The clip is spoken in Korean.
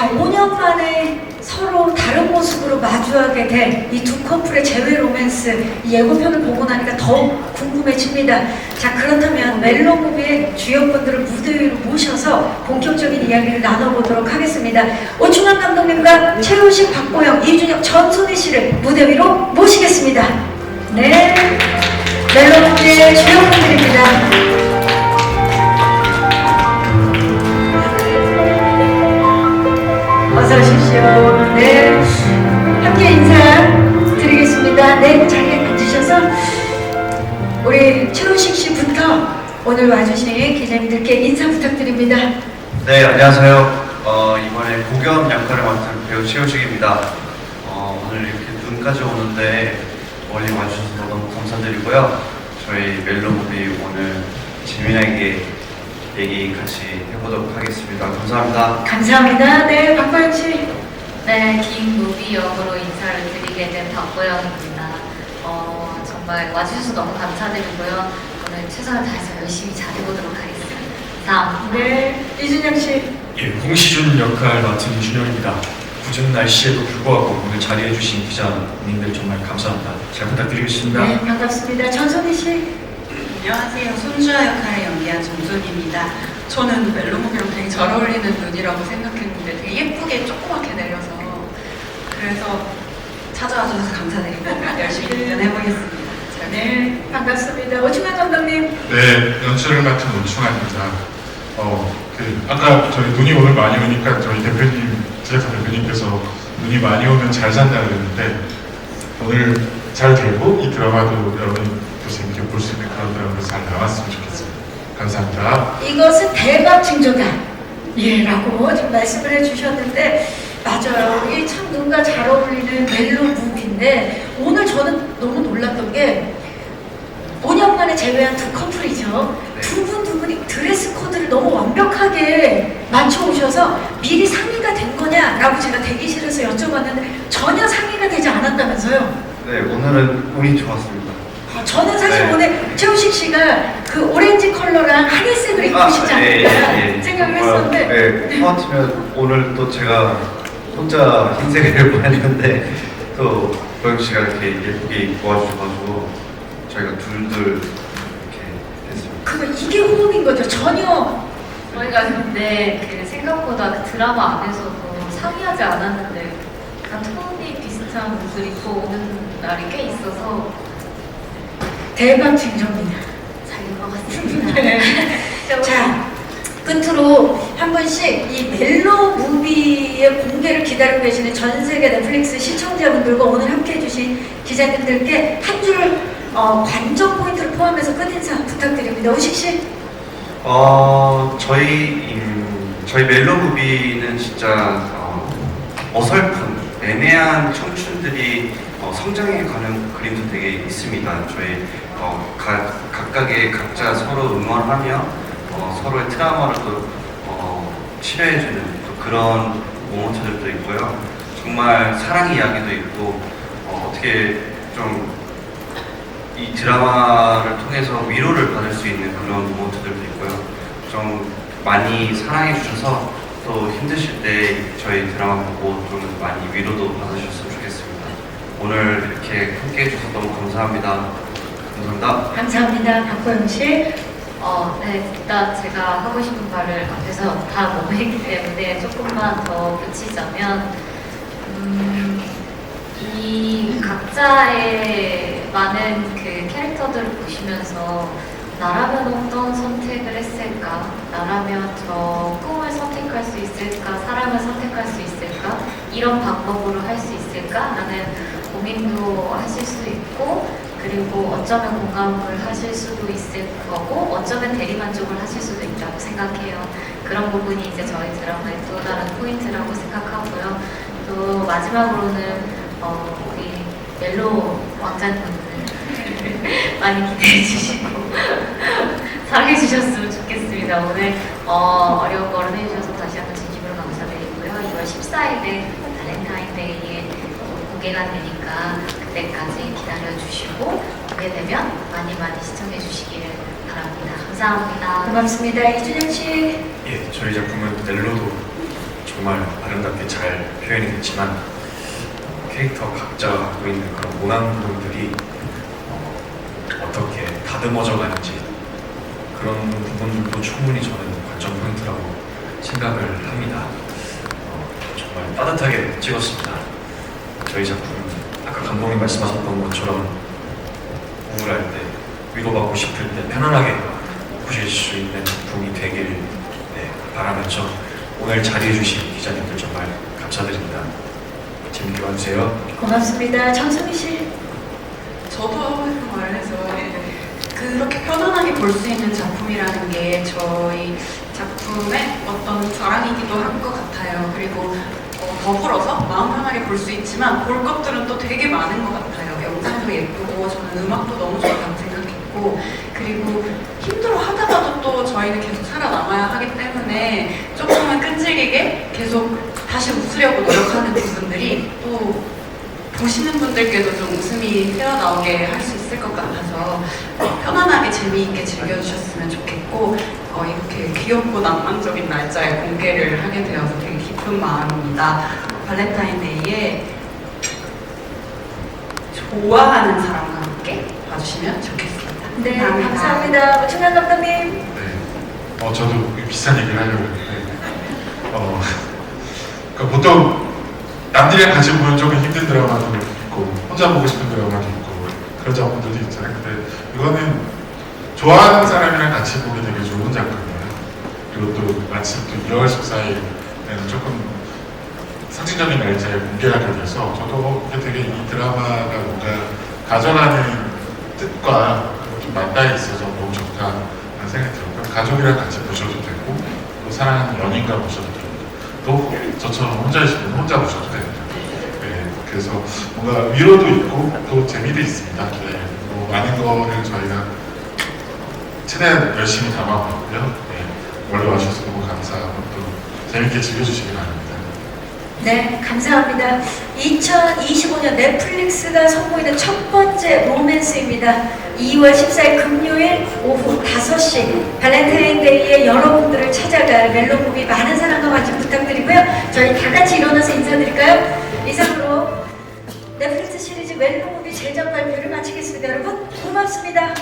자, 5년 만에 서로 다른 모습으로 마주하게 된이두 커플의 재회 로맨스 이 예고편을 보고 나니까 더욱 궁금해집니다. 자, 그렇다면 멜로 무비의 주연분들을 무대 위로 모셔서 본격적인 이야기를 나눠보도록 하겠습니다. 오충환 감독님과 최우식, 박보영, 이준혁, 전소희 씨를 무대 위로 모시겠습니다. 네, 멜로 무비의 주연분들입니다. 어서 오십시오. 네. 함께 인사 드리겠습니다. 네, 자리에 앉으셔서 우리 최우식 씨부터 오늘 와주신 기자님들께 인사 부탁드립니다. 네, 안녕하세요. 어, 이번에 고겸 역할을 맡은 배우 최우식입니다. 어, 오늘 이렇게 눈까지 오는데 멀리 와주셔서 너무 감사드리고요. 저희 멜로무비 오늘 재미나게 얘기 같이 해보도록 하겠습니다. 감사합니다. 감사합니다. 네, 박보영 씨. 네, 긴 무비 역으로 인사를 드리게 된 박보영입니다. 어, 정말 와주셔서 너무 감사드리고요. 오늘 최선을 다해서 열심히 잘해보도록 하겠습니다. 다음. 네, 이준혁 씨. 예, 홍시준 역할 맡은 이준영입니다. 굳은 날씨에도 불구하고 오늘 자리해주신 기자님들 정말 감사합니다. 잘 부탁드리겠습니다. 네, 반갑습니다. 전소희 씨. 안녕하세요. 손주아 역할을 연기한 정존입니다. 저는 멜로무비랑 되게 잘 어울리는 눈이라고 생각했는데 되게 예쁘게 조그맣게 내려서 그래서 찾아와 주셔서 감사드리고 열심히 도전해보겠습니다. 잘 네, 반갑습니다. 오충환 감독님. 네, 연출을 맡은 오충환입니다. 어, 그 아까 저희 눈이 오늘 많이 오니까 저희 대표님, 제작사 대표님께서 눈이 많이 오면 잘 산다 그랬는데 오늘 잘 되고 이 드라마도 여러분이 또 재밌게 볼 수 있는 그런 드라마로 잘 나왔으면 좋겠습니다. 감사합니다. 이것은 대박 징조다. 예, 라고 말씀을 해주셨는데, 맞아요. 이게 참 눈과 잘 어울리는 멜로 무비인데, 오늘 저는 너무 놀랐던 게, 5년 만에 재회한 두 커플이죠. 네. 두분 두 분이 드레스 코드를 너무 완벽하게 맞춰오셔서 미리 상의가 된 거냐라고 제가 대기실에서 여쭤봤는데, 전혀 상의가 되지 않았다면서요. 네, 오늘은 운이 좋았습니다. 아, 저는 사실 네. 오늘 최우식 씨가 그 오렌지 컬러랑 하늘색을 입고 싶지 않을까 예, 예. 생각을 했었는데 네, 하마터면 오늘 또 제가 혼자 흰색을 입고 했는데 또 보영 씨가 이렇게 예쁘게 입고 와주셔가지고 저희가 둘둘 이렇게 됐습니다. 그거 이게 호흡인 거죠 전혀 저희가 근데 그 생각보다 그 드라마 안에서도 상의하지 않았는데 약간 톤이 비슷한 옷을 입고 오는 날이 꽤 있어서 대박 징조입니다 잘 입어봤습니다. 네. 자 끝으로 한 분씩 이 멜로 무비의 공개를 기다리고 계시는 전 세계 넷플릭스 시청자분들과 오늘 함께 해주신 기자님들께 한줄 어, 관전 포인트를 포함해서 끝인사 부탁드립니다 오식 씨 어 저희 음, 저희 멜로 무비는 진짜 어, 어설픈 애매한 청춘들이 어, 성장해 가는 그림도 되게 있습니다. 저희 어, 가, 각각의 각자 서로 응원하며 어, 서로의 트라우마를 또 어, 치료해주는 또 그런 모먼트들도 있고요. 정말 사랑 이야기도 있고 어, 어떻게 좀 이 드라마를 통해서 위로를 받을 수 있는 그런 모먼트들도 있고요. 좀 많이 사랑해 주셔서 또 힘드실 때 저희 드라마 보고 좀 많이 위로도 받으셨으면 이렇게 함께 해주셔서 너무 감사합니다. 감사합니다. 감사합니다 박보영 씨 어, 네, 일단 제가 하고 싶은 말을 앞에서 다 못했기 때문에 조금만 더 붙이자면, 음, 이 각자의 많은 그 캐릭터들을 보시면서 나라면 어떤 선택을 했을까? 나라면 저 꿈을 선택할 수 있을까? 사람을 선택할 수 있을까? 이런 방법으로 할 수 있을까? 라는 고민도 하실 수 있고, 그리고 어쩌면 공감을 하실 수도 있을 거고 어쩌면 대리만족을 하실 수도 있다고 생각해요. 그런 부분이 이제 저희 드라마의 또 다른 포인트라고 생각하고요. 또 마지막으로는 어, 우리 멜로 왕자님을 많이 기대해 주시고 사랑해 주셨으면 좋겠습니다. 오늘 어, 어려운 거를 해주셔서 다시 한번 진심으로 감사드리고요. 2월 14일에 발렌타인데이에 공개가 되니까 그때까지 기다려 주시고 공개되면 많이 많이 시청해 주시기를 바랍니다. 감사합니다. 고맙습니다 이준혁 씨 예, 저희 작품은 넬로도 정말 아름답게 잘 표현이 됐지만 캐릭터 각자가 갖고 있는 그런 모난 부분들이 어, 어떻게 다듬어져 가는지 그런 부분들도 충분히 저는 관전 포인트라고 생각을 합니다. 어, 정말 따뜻하게 찍었습니다. 저희 작품 아까 감독님 말씀하셨던 것처럼 우울할 때 위로받고 싶을 때 편안하게 보실 수 있는 작품이 되길 네, 바라면서 오늘 자리해주신 기자님들 정말 감사드립니다. 재밌게 봐주세요. 고맙습니다. 정수미 씨. 저도 하고 싶은 말을 해서 그렇게 편안하게 볼 수 있는 작품이라는 게 저희 작품의 어떤 자랑이기도 한 것 같아요. 그리고 어, 더불어서 마음 편하게 볼 수 있지만 볼 것들은 또 되게 많은 것 같아요. 영상도 예쁘고 저는 음악도 너무 좋다고 생각했고 그리고 힘들어 하다가도 또 저희는 계속 살아남아야 하기 때문에 조금은 끈질기게 계속 다시 웃으려고 노력하는 부분들이 또 보시는 분들께도 좀 웃음이 새어나오게 할 수 있을 것 같아서 어, 편안하게 재미있게 즐겨주셨으면 좋겠고 어, 이렇게 귀엽고 낭만적인 날짜에 공개를 하게 되어서 되게 기쁜 마음입니다. 발렌타인데이에 좋아하는 사람과 함께 봐주시면 좋겠습니다. 네, 감사합니다. 충남 감독님. 네. 어, 저도 비슷한 얘기를 하려고 했는데, 어, 그러니까 보통 남들이랑 같이 보면 조금 힘든 드라마도 있고, 혼자 보고 싶은 드라마도 있고, 그런 작품들도 있잖아요. 근데 이거는 좋아하는 사람이랑 같이 보기 되게 좋은 작품이에요. 그리고 또 마침 또 2월 14일 에는 조금 상징적인 날짜에 공개가 돼서 저도 이게 되게 이 드라마가 뭔가 가져가는 뜻과 좀 맞닿아 있어서 너무 좋다는 생각이 들어요. 가족이랑 같이 보셔도 되고 또 사랑하는 연인과 보셔도 되고 또 저처럼 혼자이시면 혼자 보셔도 됩니다. 네, 그래서 뭔가 위로도 있고 또 재미도 있습니다. 네, 뭐 많은 거를 저희가 최대한 열심히 담아봤고요. 네, 원래 와주셔서 너무 감사하고 또 재밌게 즐겨주시기 바랍니다. 네, 감사합니다. 2025년 넷플릭스가 선보이는 첫 번째 로맨스입니다. 2월 14일 금요일 오후 5시 발렌타인데이에 여러분들을 찾아갈 멜로무비 많은 사랑과 관심 부탁드리고요. 저희 다 같이 일어나서 인사드릴까요? 이상으로 넷플릭스 시리즈 멜로무비 제작 발표를 마치겠습니다. 여러분 고맙습니다.